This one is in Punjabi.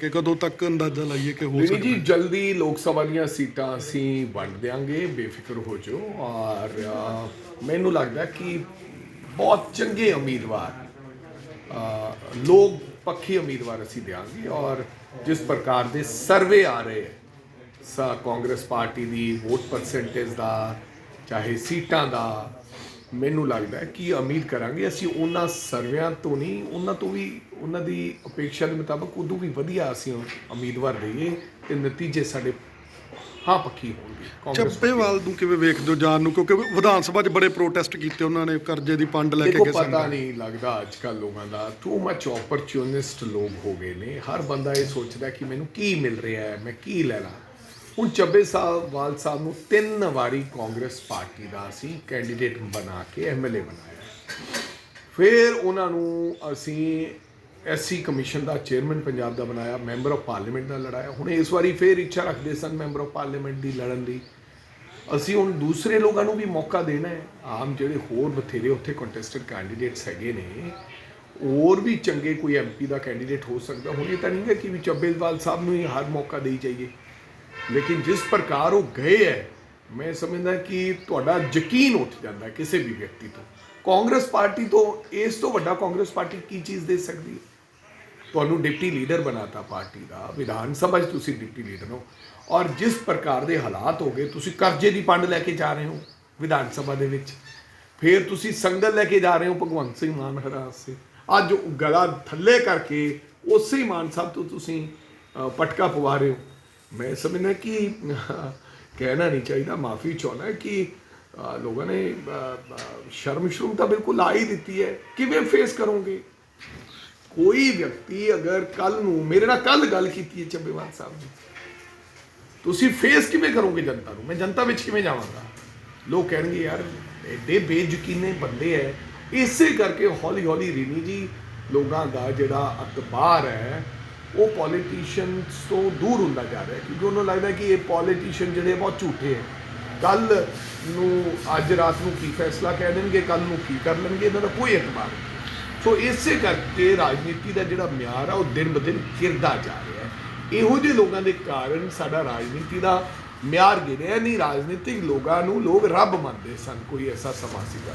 ਕਿ ਕਦੋਂ ਤੱਕ ਅੰਦਾਜ਼ਾ ਲਾਈਏ ਕਿ ਹੋ ਸਕਦਾ ਜੀ ਜਲਦੀ ਲੋਕ ਸਭਾ ਦੀਆਂ ਸੀਟਾਂ ਅਸੀਂ ਵੰਡ ਦਿਆਂਗੇ ਬੇਫਿਕਰ ਹੋ ਜਾਓ। ਔਰ ਮੈਨੂੰ ਲੱਗਦਾ ਕਿ ਬਹੁਤ ਚੰਗੇ ਉਮੀਦਵਾਰ ਲੋਕ ਪੱਖੀ ਉਮੀਦਵਾਰ ਅਸੀਂ ਦਿਆਂਗੇ। ਔਰ ਜਿਸ ਪ੍ਰਕਾਰ ਦੇ ਸਰਵੇ ਆ ਰਹੇ ਹੈ ਸਾ ਕਾਂਗਰਸ ਪਾਰਟੀ ਦੀ ਵੋਟ ਪਰਸੈਂਟੇਜ ਦਾ ਚਾਹੇ ਸੀਟਾਂ ਦਾ ਮੈਨੂੰ ਲੱਗਦਾ ਕਿ ਉਮੀਦ ਕਰਾਂਗੇ ਅਸੀਂ ਉਹਨਾਂ ਸਰਵਿਆਂ ਤੋਂ ਨਹੀਂ ਉਹਨਾਂ ਤੋਂ ਵੀ ਉਹਨਾਂ ਦੀ ਅਪੇକ୍ଷା ਦੇ ਮੁਤਾਬਕ ਉਦੋਂ ਵੀ ਵਧੀਆ ਅਸੀਂ ਉਮੀਦਵਾਰ ਦਈਏ ਤੇ ਨਤੀਜੇ ਸਾਡੇ ਹਾਂ ਪੱਖੀ ਹੋਣਗੇ। ਚੱਬੇਵਾਲ ਨੂੰ ਕਿਵੇਂ ਵੇਖਦੇ ਹੋ ਜਾਣ ਨੂੰ? ਕਿਉਂਕਿ ਵਿਧਾਨ ਸਭਾ 'ਚ ਬੜੇ ਪ੍ਰੋਟੈਸਟ ਕੀਤੇ ਉਹਨਾਂ ਨੇ ਕਰਜ਼ੇ ਦੀ ਪੰਡ ਲੈ ਕੇ ਕਿਸੇ ਪਤਾ ਨਹੀਂ ਲੱਗਦਾ ਅੱਜ ਕੱਲ ਲੋਕਾਂ ਦਾ। ਟੂ ਮੱਚ ਓਪਰਚੁਨਿਸਟ ਲੋਕ ਹੋ ਗਏ ਨੇ। ਹਰ ਬੰਦਾ ਇਹ ਸੋਚਦਾ ਕਿ ਮੈਨੂੰ ਕੀ ਮਿਲ ਰਿਹਾ ਹੈ ਮੈਂ ਕੀ ਲੈ ਲਾਂ। ਹੁਣ ਚੱਬੇ ਸਾਹਿਬ ਵਾਲ ਸਾਹਿਬ ਨੂੰ ਤਿੰਨ ਵਾਰੀ ਕਾਂਗਰਸ ਪਾਰਟੀ ਦਾ ਅਸੀਂ ਕੈਂਡੀਡੇਟ ਬਣਾ ਕੇ ਐਮਐਲਏ ਬਣਾਇਆ। ਫਿਰ ਉਹਨਾਂ ਨੂੰ ਅਸੀਂ ਐਸਸੀ ਕਮਿਸ਼ਨ ਦਾ ਚੇਅਰਮੈਨ ਪੰਜਾਬ ਦਾ ਬਣਾਇਆ ਮੈਂਬਰ ਆਫ ਪਾਰਲੀਮੈਂਟ ਦਾ ਲੜਾਇਆ। ਹੁਣ ਇਸ ਵਾਰੀ ਫਿਰ ਇੱਛਾ ਰੱਖਦੇ ਸਨ ਮੈਂਬਰ ਆਫ ਪਾਰਲੀਮੈਂਟ ਦੀ ਲੜਨ ਦੀ। ਅਸੀਂ ਹੁਣ ਦੂਸਰੇ ਲੋਕਾਂ ਨੂੰ ਵੀ ਮੌਕਾ ਦੇਣਾ ਹੈ। ਆਮ ਜਿਹੜੇ ਹੋਰ ਬਥੇਰੇ ਉੱਥੇ ਕੰਟੈਸਟਡ ਕੈਂਡੀਡੇਟਸ ਹੈਗੇ ਨੇ, ਹੋਰ ਵੀ ਚੰਗੇ ਕੋਈ ਐਮਪੀ ਦਾ ਕੈਂਡੀਡੇਟ ਹੋ ਸਕਦਾ। ਹੁਣ ਇਹ ਤਾਂ ਨਹੀਂ ਹੈ ਕਿ ਵੀ ਚੱਬੇਵਾਲ ਸਾਹਿਬ ਨੂੰ ਹੀ ਹਰ ਮੌਕਾ ਦੇਈ ਜਾਈਏ। ਲੇਕਿਨ ਜਿਸ ਪ੍ਰਕਾਰ ਉਹ ਗਏ ਹੈ, ਮੈਂ ਸਮਝਦਾ ਕਿ ਤੁਹਾਡਾ ਯਕੀਨ ਉੱਠ ਜਾਂਦਾ ਕਿਸੇ ਵੀ ਵਿਅਕਤੀ ਤੋਂ। ਕਾਂਗਰਸ ਪਾਰਟੀ ਤੋਂ ਇਸ ਤੋਂ ਵੱਡਾ ਕਾਂਗਰਸ ਪਾਰਟੀ ਕੀ ਚੀਜ਼ ਦੇ ਸਕਦੀ ਹੈ? ਤੁਹਾਨੂੰ ਡਿਪਟੀ ਲੀਡਰ ਬਣਾਤਾ ਪਾਰਟੀ ਦਾ, ਵਿਧਾਨ ਸਭਾ 'ਚ ਤੁਸੀਂ ਡਿਪਟੀ ਲੀਡਰ ਹੋ। ਔਰ ਜਿਸ ਪ੍ਰਕਾਰ ਦੇ ਹਾਲਾਤ ਹੋ ਗਏ, ਤੁਸੀਂ ਕਰਜ਼ੇ ਦੀ ਪੰਡ ਲੈ ਕੇ ਜਾ ਰਹੇ ਹੋ ਵਿਧਾਨ ਸਭਾ ਦੇ ਵਿੱਚ। ਫਿਰ ਤੁਸੀਂ ਸੰਗਤ ਲੈ ਕੇ ਜਾ ਰਹੇ ਹੋ ਭਗਵੰਤ ਸਿੰਘ ਮਾਨ ਹਰਾਸ ਸੇ। ਅੱਜ ਉਹ ਗਲਾ ਥੱਲੇ ਕਰਕੇ ਉਸੇ ਮਾਨ ਸਾਹਿਬ ਤੋਂ ਤੁਸੀਂ ਪਟਕਾ ਪਵਾ ਰਹੇ ਹੋ। ਮੈਂ ਸਮਝਦਾ ਕਿ, ਕਹਿਣਾ ਨਹੀਂ ਚਾਹੀਦਾ, ਮਾਫੀ ਚਾਹੁੰਦਾ ਕਿ ਲੋਕਾਂ ਨੇ ਸ਼ਰਮ ਸ਼ਰਮ ਤਾਂ ਬਿਲਕੁਲ ਆ ਹੀ ਦਿੱਤੀ ਹੈ। ਕਿਵੇਂ ਫੇਸ ਕਰੋਗੇ? ਕੋਈ ਵਿਅਕਤੀ ਅਗਰ ਕੱਲ ਨੂੰ, ਮੇਰੇ ਨਾਲ ਕੱਲ ਗੱਲ ਕੀਤੀ ਹੈ ਚੱਬੇਵਾਲ ਸਾਹਿਬ ਨੇ ਤੁਸੀਂ ਫੇਸ ਕਿਵੇਂ ਕਰੋਗੇ ਜਨਤਾ ਨੂੰ? ਮੈਂ ਜਨਤਾ ਵਿੱਚ ਕਿਵੇਂ ਜਾਵਾਂਗਾ? ਲੋਕ ਕਹਿਣਗੇ, ਯਾਰ, ਐਡੇ ਬੇਯਕੀਨੇ ਬੰਦੇ ਐ। ਇਸੇ ਕਰਕੇ ਹੌਲੀ ਹੌਲੀ ਰੀਨੀ ਜੀ, ਲੋਕਾਂ ਦਾ ਜਿਹੜਾ ਅਖਬਾਰ ਹੈ ਉਹ ਪੋਲੀਟੀਸ਼ੀਅਨਸ ਤੋਂ ਦੂਰ ਹੁੰਦਾ ਜਾ ਰਿਹਾ ਕਿਉਂਕਿ ਉਹਨੂੰ ਲੱਗਦਾ ਕਿ ਇਹ ਪੋਲੀਟੀਸ਼ੀਅਨ ਜਿਹੜੇ ਬਹੁਤ ਝੂਠੇ ਹੈ। ਕੱਲ ਨੂੰ, ਅੱਜ ਰਾਤ ਨੂੰ ਕੀ ਫੈਸਲਾ ਕਹਿ ਦੇਣਗੇ ਕੱਲ ਨੂੰ ਕੀ ਕਰ ਲੈਣਗੇ, ਇਹਨਾਂ ਦਾ ਕੋਈ ਇਤਬਾਰ ਨਹੀਂ। ਸੋ ਇਸੇ ਕਰਕੇ ਰਾਜਨੀਤੀ ਦਾ ਜਿਹੜਾ ਮਿਆਰ ਆ, ਉਹ ਦਿਨ ਬਦਿਨ ਗਿਰਦਾ ਜਾ ਰਿਹਾ ਹੈ। ਇਹੋ ਜਿਹੇ ਲੋਕਾਂ ਦੇ ਕਾਰਨ ਸਾਡਾ ਰਾਜਨੀਤੀ ਦਾ ਮਿਆਰ ਗਿਰਿਆ ਨਹੀਂ, ਰਾਜਨੀਤਿਕ ਲੋਕਾਂ ਨੂੰ ਲੋਕ ਰੱਬ ਮੰਨਦੇ ਸਨ, ਕੋਈ ਐਸਾ ਸਮਾਂ ਸੀਗਾ।